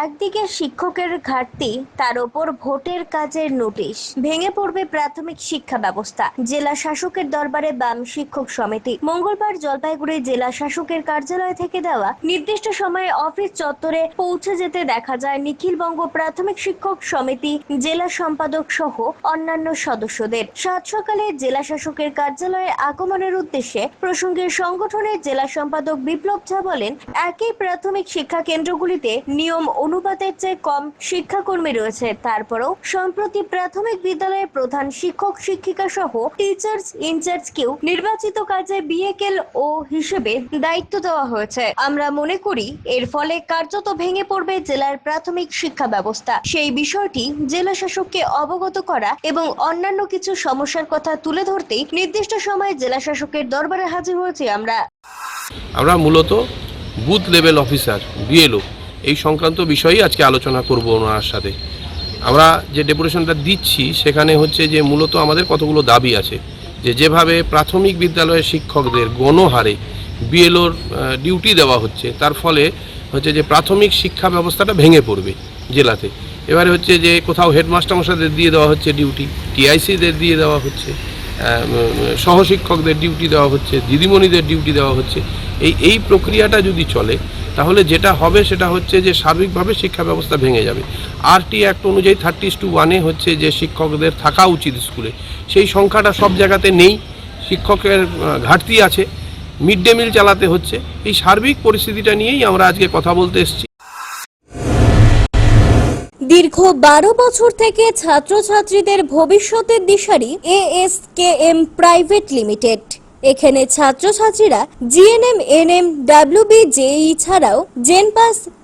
একদিকে শিক্ষকের ঘাটতি, তার ওপর ভোটের কাজের নোটিশ। ভেঙে পড়বে প্রাথমিক শিক্ষা ব্যবস্থা। জেলা শাসকের দরবারে বাম শিক্ষক সমিতি। মঙ্গলবার জলপাইগুড়ি জেলা শাসকের কার্যালয় থেকে দেওয়া নির্দিষ্ট সময়ে অফিস চত্বরে পৌঁছে যেতে দেখা যায় নিখিলবঙ্গ প্রাথমিক শিক্ষক সমিতি, জেলা সম্পাদক সহ অন্যান্য সদস্যদের। সাত সকালে জেলা শাসকের কার্যালয়ে আগমনের উদ্দেশ্যে প্রসঙ্গে সংগঠনের জেলা সম্পাদক বিপ্লব ঝা বলেন, একই প্রাথমিক শিক্ষা কেন্দ্রগুলিতে নিয়ম অনুপাতের চেয়ে কম শিক্ষাকর্মী রয়েছে। তারপরেও সম্প্রতি প্রাথমিক বিদ্যালয়ের প্রধান শিক্ষক, শিক্ষিকা সহ টিচার্স ইনচার্জকেও নির্বাচিত কাজে বিএকেল ও হিসেবে দায়িত্ব দেওয়া হয়েছে। আমরা মনে করি, এর ফলে কার্যত ভেঙে পড়বে জেলার প্রাথমিক শিক্ষা ব্যবস্থা। সেই বিষয়টি জেলা শাসককে অবগত করা এবং অন্যান্য কিছু সমস্যার কথা তুলে ধরতেই নির্দিষ্ট সময়ে জেলা শাসকের দরবারে হাজির হয়েছি আমরা। আমরা মূলত বুথ লেভেল অফিসার বিএলও এই সংক্রান্ত বিষয়েই আজকে আলোচনা করব ওনার সাথে। আমরা যে ডেপুটেশনটা দিচ্ছি, সেখানে হচ্ছে যে মূলত আমাদের কতগুলো দাবি আছে। যে যেভাবে প্রাথমিক বিদ্যালয়ের শিক্ষকদের গণহারে বিএলওর ডিউটি দেওয়া হচ্ছে, তার ফলে হচ্ছে যে প্রাথমিক শিক্ষা ব্যবস্থাটা ভেঙে পড়বে জেলাতে। এবারে হচ্ছে যে কোথাও হেডমাস্টার মশাইদের দিয়ে দেওয়া হচ্ছে ডিউটি, টিআইসিদের দিয়ে দেওয়া হচ্ছে সহশিক্ষকদের ডিউটি দেওয়া হচ্ছে, দিদিমণিদের ডিউটি দেওয়া হচ্ছে, এই এই প্রক্রিয়াটা যদি চলে তাহলে যেটা হবে সেটা হচ্ছে যে সার্বিকভাবে শিক্ষা ব্যবস্থা ভেঙে যাবে। আরটি অ্যাক্ট অনুযায়ী থার্টি টু ওয়ানে হচ্ছে যে শিক্ষকদের থাকা উচিত স্কুলে। সেই সংখ্যাটা সব জায়গাতে নেই, শিক্ষকের ঘাটতি আছে, মিড ডে মিল চালাতে হচ্ছে। এই সার্বিক পরিস্থিতিটা নিয়েই আমরা আজকে কথা বলতে এসেছি। দীর্ঘ বারো বছর থেকে ছাত্রছাত্রীদের ভবিষ্যতের দিশারি এএসকেএম প্রাইভেট লিমিটেড। এখানে ছাত্রছাত্রীরা জিএনএম এনএম ডাব্লিউবি জেই ছাড়াও জেনপাস